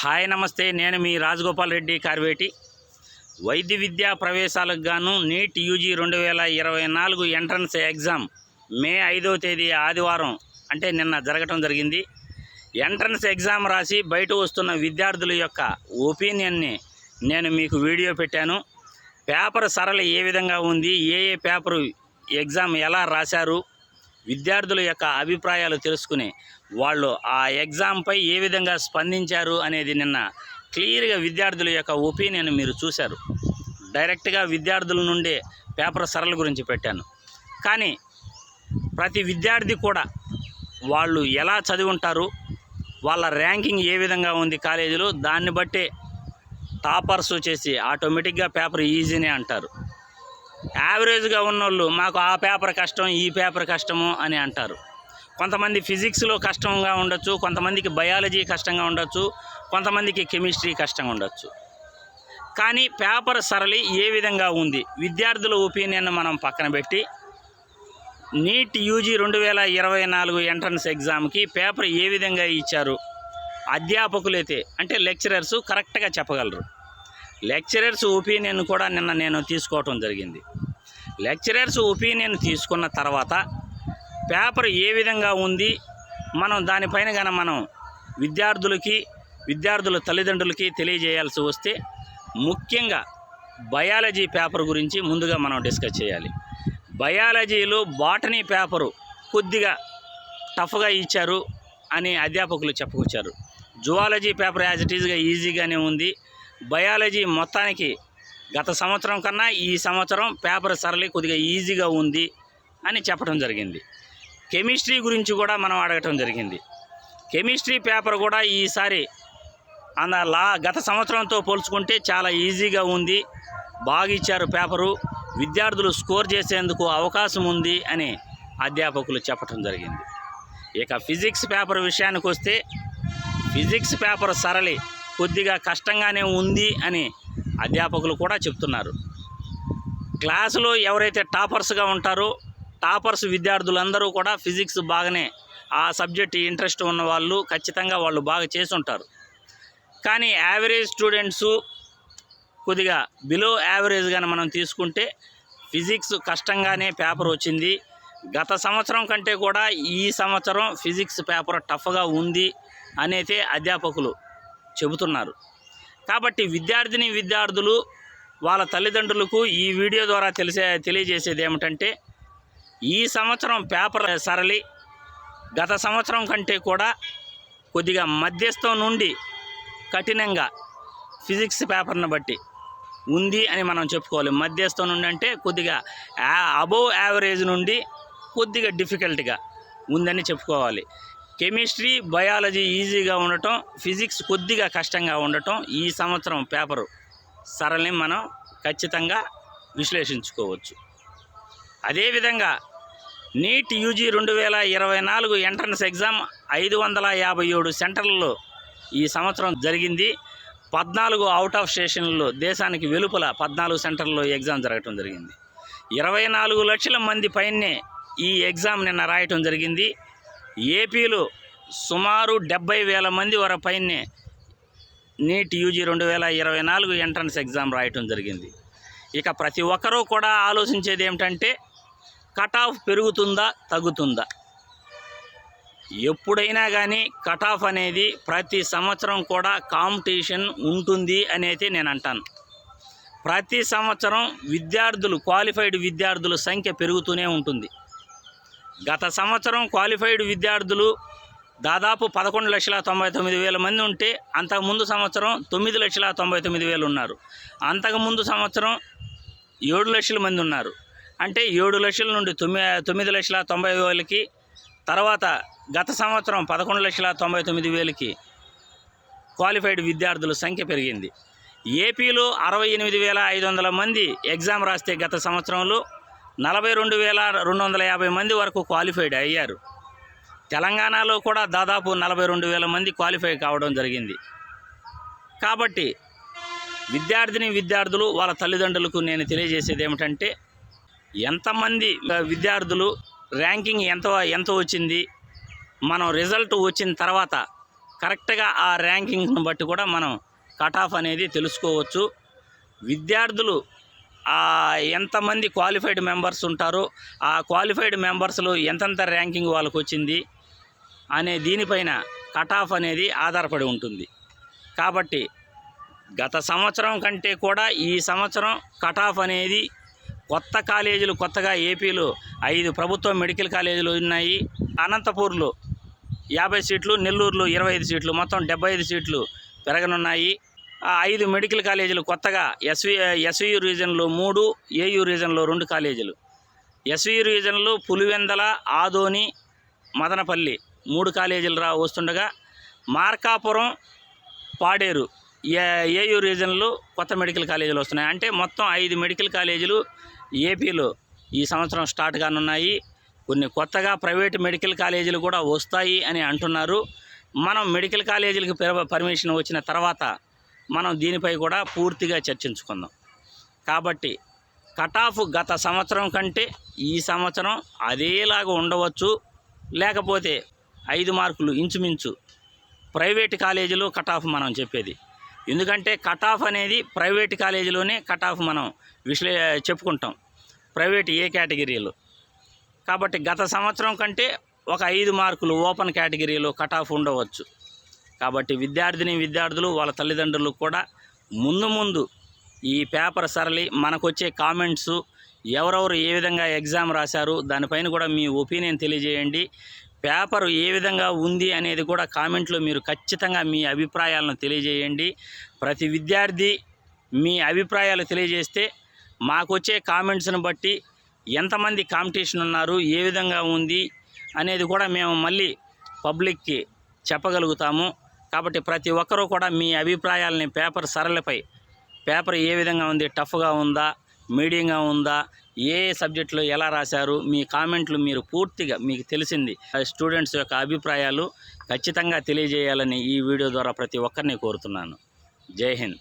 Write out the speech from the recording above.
Hi నమస్తే. నేను మీ రాజగోపాల్ రెడ్డి కార్వేటి. వైద్య విద్యా ప్రవేశాలకు గాను నీట్ యూజీ రెండు వేల ఇరవై నాలుగు ఎంట్రన్స్ ఎగ్జామ్ మే ఐదవ తేదీ ఆదివారం అంటే నిన్న జరగటం జరిగింది. ఎంట్రన్స్ ఎగ్జామ్ రాసి బయట వస్తున్న విద్యార్థుల యొక్క ఒపీనియన్ని నేను మీకు వీడియో పెట్టాను. పేపర్ సరళ ఏ విధంగా ఉంది? ఏ ఏ పేపరు ఎగ్జామ్ ఎలా రాశారు? విద్యార్థుల యొక్క అభిప్రాయాలు తెలుసుకుని వాళ్ళు ఆ ఎగ్జామ్పై ఏ విధంగా స్పందించారు అనేది నిన్న క్లియర్గా విద్యార్థుల యొక్క ఒపీనియన్ మీరు చూశారు. డైరెక్ట్గా విద్యార్థుల నుండే పేపర్ సరళ గురించి పెట్టాను. కానీ ప్రతి విద్యార్థి కూడా వాళ్ళు ఎలా చదివి ఉంటారు వాళ్ళ ర్యాంకింగ్ ఏ విధంగా ఉంది కాలేజీలో దాన్ని బట్టే టాపర్స్ వచ్చేసి ఆటోమేటిక్గా పేపర్ ఈజీనే అంటారు. యావరేజ్గా ఉన్నోళ్ళు మాకు ఆ పేపర్ కష్టం ఈ పేపర్ కష్టము అని అంటారు. కొంతమంది ఫిజిక్స్లో కష్టంగా ఉండొచ్చు కొంతమందికి బయాలజీ కష్టంగా ఉండొచ్చు కొంతమందికి కెమిస్ట్రీ కష్టంగా ఉండొచ్చు. కానీ పేపర్ సరళి ఏ విధంగా ఉంది? విద్యార్థుల ఒపీనియన్ మనం పక్కన పెట్టి నీట్ యూజీ రెండు వేల ఇరవై నాలుగు ఎంట్రన్స్ ఎగ్జామ్కి పేపర్ ఏ విధంగా ఇచ్చారు? అధ్యాపకులైతే అంటే లెక్చరర్స్ కరెక్ట్గా చెప్పగలరు. లెక్చరర్స్ ఒపీనియన్ కూడా నిన్న నేను తీసుకోవటం జరిగింది. లెక్చరర్స్ ఒపీనియన్ తీసుకున్న తర్వాత పేపర్ ఏ విధంగా ఉంది మనం దానిపైన కానీ మనం విద్యార్థులకి విద్యార్థుల తల్లిదండ్రులకి తెలియజేయాల్సి వస్తే ముఖ్యంగా బయాలజీ పేపర్ గురించి ముందుగా మనం డిస్కస్ చేయాలి. బయాలజీలో బాటనీ పేపరు కొద్దిగా టఫ్గా ఇచ్చారు అని అధ్యాపకులు చెప్పుకొచ్చారు. జువాలజీ పేపర్ యాజ్ ఇట్ ఈజ్గా ఈజీగానే ఉంది. బయాలజీ మొత్తానికి గత సంవత్సరం కన్నా ఈ సంవత్సరం పేపర్ సరళి కొద్దిగా ఈజీగా ఉంది అని చెప్పడం జరిగింది. కెమిస్ట్రీ గురించి కూడా మనం అడగటం జరిగింది. కెమిస్ట్రీ పేపర్ కూడా ఈసారి అన్న లా గత సంవత్సరంతో పోల్చుకుంటే చాలా ఈజీగా ఉంది. బాగా ఇచ్చారు పేపరు. విద్యార్థులు స్కోర్ చేసేందుకు అవకాశం ఉంది అని అధ్యాపకులు చెప్పటం జరిగింది. ఇక ఫిజిక్స్ పేపర్ విషయానికి వస్తే ఫిజిక్స్ పేపర్ సరళి కొద్దిగా కష్టంగానే ఉంది అని అధ్యాపకులు కూడా చెప్తున్నారు. క్లాసులో ఎవరైతే టాపర్స్గా ఉంటారో టాపర్స్ విద్యార్థులందరూ కూడా ఫిజిక్స్ బాగానే ఆ సబ్జెక్ట్ ఇంట్రెస్ట్ ఉన్న వాళ్ళు ఖచ్చితంగా వాళ్ళు బాగా చేసి ఉంటారు. కానీ యావరేజ్ స్టూడెంట్స్ కొద్దిగా బిలో యావరేజ్గానే మనం తీసుకుంటే ఫిజిక్స్ కష్టంగానే పేపర్ వచ్చింది. గత సంవత్సరం కంటే కూడా ఈ సంవత్సరం ఫిజిక్స్ పేపర్ టఫ్గా ఉంది అనైతే అధ్యాపకులు చెబుతున్నారు. కాబట్టి విద్యార్థిని విద్యార్థులు వాళ్ళ తల్లిదండ్రులకు ఈ వీడియో ద్వారా తెలిసే తెలియజేసేది ఏమిటంటే ఈ సంవత్సరం పేపర్ సరళి గత సంవత్సరం కంటే కూడా కొద్దిగా మధ్యస్థం నుండి కఠినంగా ఫిజిక్స్ పేపర్ని బట్టి ఉంది అని మనం చెప్పుకోవాలి. మధ్యస్థం నుండి అంటే కొద్దిగా అబోవ్ యావరేజ్ నుండి కొద్దిగా డిఫికల్ట్గా ఉందని చెప్పుకోవాలి. కెమిస్ట్రీ బయాలజీ ఈజీగా ఉండటం ఫిజిక్స్ కొద్దిగా కష్టంగా ఉండటం ఈ సంవత్సరం పేపరు సరళిని మనం ఖచ్చితంగా విశ్లేషించుకోవచ్చు. అదేవిధంగా నీట్ యూజీ రెండు వేల ఇరవై నాలుగు ఎంట్రన్స్ ఎగ్జామ్ ఐదు వందల యాభై ఏడు సెంటర్లలో ఈ సంవత్సరం జరిగింది. పద్నాలుగు అవుట్ ఆఫ్ స్టేషన్లలో దేశానికి వెలుపల పద్నాలుగు సెంటర్లలో ఎగ్జామ్ జరగటం జరిగింది. ఇరవై నాలుగు లక్షల మంది పైనే ఈ ఎగ్జామ్ నిన్న రాయటం జరిగింది. ఏపీలో సుమారు డెబ్బై వేల మంది వర పైనే నీట్ యూజీ రెండు వేల ఇరవై నాలుగు ఎంట్రన్స్ ఎగ్జామ్ రాయటం జరిగింది. ఇక ప్రతి ఒక్కరూ కూడా ఆలోచించేది ఏమిటంటే కట్ ఆఫ్ పెరుగుతుందా తగ్గుతుందా? ఎప్పుడైనా కానీ కట్ ఆఫ్ అనేది ప్రతి సంవత్సరం కూడా కాంపిటీషన్ ఉంటుంది అనేది నేను అంటాను. ప్రతి సంవత్సరం విద్యార్థులు క్వాలిఫైడ్ విద్యార్థుల సంఖ్య పెరుగుతూనే ఉంటుంది. గత సంవత్సరం క్వాలిఫైడ్ విద్యార్థులు దాదాపు పదకొండు లక్షల తొంభై తొమ్మిది వేల మంది ఉంటే అంతకుముందు సంవత్సరం తొమ్మిది లక్షల తొంభై తొమ్మిది వేలు ఉన్నారు. అంతకుముందు సంవత్సరం ఏడు లక్షల మంది ఉన్నారు. అంటే ఏడు లక్షల నుండి తొమ్మిది తొమ్మిది లక్షల తొంభై వేలకి తర్వాత గత సంవత్సరం పదకొండు లక్షల తొంభై తొమ్మిది వేలకి క్వాలిఫైడ్ విద్యార్థుల సంఖ్య పెరిగింది. ఏపీలో అరవై ఎనిమిది వేల ఐదు వందల మంది ఎగ్జామ్ రాస్తే గత సంవత్సరంలో నలభై రెండు వేల రెండు వందల యాభై మంది వరకు క్వాలిఫైడ్ అయ్యారు. తెలంగాణలో కూడా దాదాపు నలభై రెండు వేల మంది క్వాలిఫై కావడం జరిగింది. కాబట్టి విద్యార్థిని విద్యార్థులు వాళ్ళ తల్లిదండ్రులకు నేను తెలియజేసేది ఏమిటంటే ఎంతమంది విద్యార్థులు ర్యాంకింగ్ ఎంత ఎంత వచ్చింది మనం రిజల్ట్ వచ్చిన తర్వాత కరెక్ట్గా ఆ ర్యాంకింగ్ను బట్టి కూడా మనం కట్ ఆఫ్ అనేది తెలుసుకోవచ్చు. విద్యార్థులు ఎంతమంది క్వాలిఫైడ్ మెంబర్స్ ఉంటారో ఆ క్వాలిఫైడ్ మెంబర్స్లో ఎంతెంత ర్యాంకింగ్ వాళ్ళకు వచ్చింది అనే దీనిపైన కట్ ఆఫ్ అనేది ఆధారపడి ఉంటుంది. కాబట్టి గత సంవత్సరం కంటే కూడా ఈ సంవత్సరం కట్ ఆఫ్ అనేది కొత్త కాలేజీలు కొత్తగా ఏపీలో ఐదు ప్రభుత్వ మెడికల్ కాలేజీలు ఉన్నాయి. అనంతపూర్లో యాభై సీట్లు నెల్లూరులో ఇరవై ఐదు సీట్లు మొత్తం డెబ్బై ఐదు సీట్లు పెరగనున్నాయి. ఐదు మెడికల్ కాలేజీలు కొత్తగా ఎస్వి ఎస్వియు రీజన్లో మూడు ఏయు రీజన్లో రెండు కాలేజీలు. ఎస్వియు రీజన్లో పులివెందల ఆదోని మదనపల్లి మూడు కాలేజీలు రా వస్తుండగా మార్కాపురం పాడేరు ఏ- ఏయు రీజన్లో కొత్త మెడికల్ కాలేజీలు వస్తున్నాయి. అంటే మొత్తం ఐదు మెడికల్ కాలేజీలు ఏపీలో ఈ సంవత్సరం స్టార్ట్ కానున్నాయి. కొన్ని కొత్తగా ప్రైవేట్ మెడికల్ కాలేజీలు కూడా వస్తాయి అని అంటున్నారు. మనం మెడికల్ కాలేజీలకు పెర- పర్మిషన్ వచ్చిన తర్వాత మనం దీనిపై కూడా పూర్తిగా చర్చించుకుందాం. కాబట్టి కట్ ఆఫ్ గత సంవత్సరం కంటే ఈ సంవత్సరం అదేలాగా ఉండవచ్చు. లేకపోతే ఐదు మార్కులు ఇంచుమించు ప్రైవేట్ కాలేజీలో కట్ ఆఫ్ మనం చెప్పేది. ఎందుకంటే కట్ ఆఫ్ అనేది ప్రైవేట్ కాలేజీలోనే కట్ ఆఫ్ మనం విశ్లే చెప్పుకుంటాం. ప్రైవేట్ ఏ కేటగిరీలో? కాబట్టి గత సంవత్సరం కంటే ఒక ఐదు మార్కులు ఓపెన్ కేటగిరీలో కట్ ఆఫ్ ఉండవచ్చు. కాబట్టి విద్యార్థిని విద్యార్థులు వాళ్ళ తల్లిదండ్రులు కూడా ముందు ముందు ఈ పేపర్ సరళి మనకు వచ్చే కామెంట్స్ ఎవరెవరు ఏ విధంగా ఎగ్జామ్ రాశారు దానిపైన కూడా మీ ఒపీనియన్ తెలియజేయండి. పేపర్ ఏ విధంగా ఉంది అనేది కూడా కామెంట్లో మీరు ఖచ్చితంగా మీ అభిప్రాయాలను తెలియజేయండి. ప్రతి విద్యార్థి మీ అభిప్రాయాలు తెలియజేస్తే మాకు వచ్చే కామెంట్స్ని బట్టి ఎంతమంది కాంపిటీషన్ ఉన్నారు ఏ విధంగా ఉంది అనేది కూడా మేము మళ్ళీ పబ్లిక్కి చెప్పగలుగుతాము. కాబట్టి ప్రతి ఒక్కరూ కూడా మీ అభిప్రాయాలని పేపర్ సరళపై పేపర్ ఏ విధంగా ఉంది టఫ్గా ఉందా మీడియంగా ఉందా ఏ సబ్జెక్టులో ఎలా రాశారు మీ కామెంట్లు మీరు పూర్తిగా మీకు తెలిసింది. స్టూడెంట్స్ యొక్క అభిప్రాయాలు ఖచ్చితంగా తెలియజేయాలని ఈ వీడియో ద్వారా ప్రతి ఒక్కరిని కోరుతున్నాను. జై హింద్.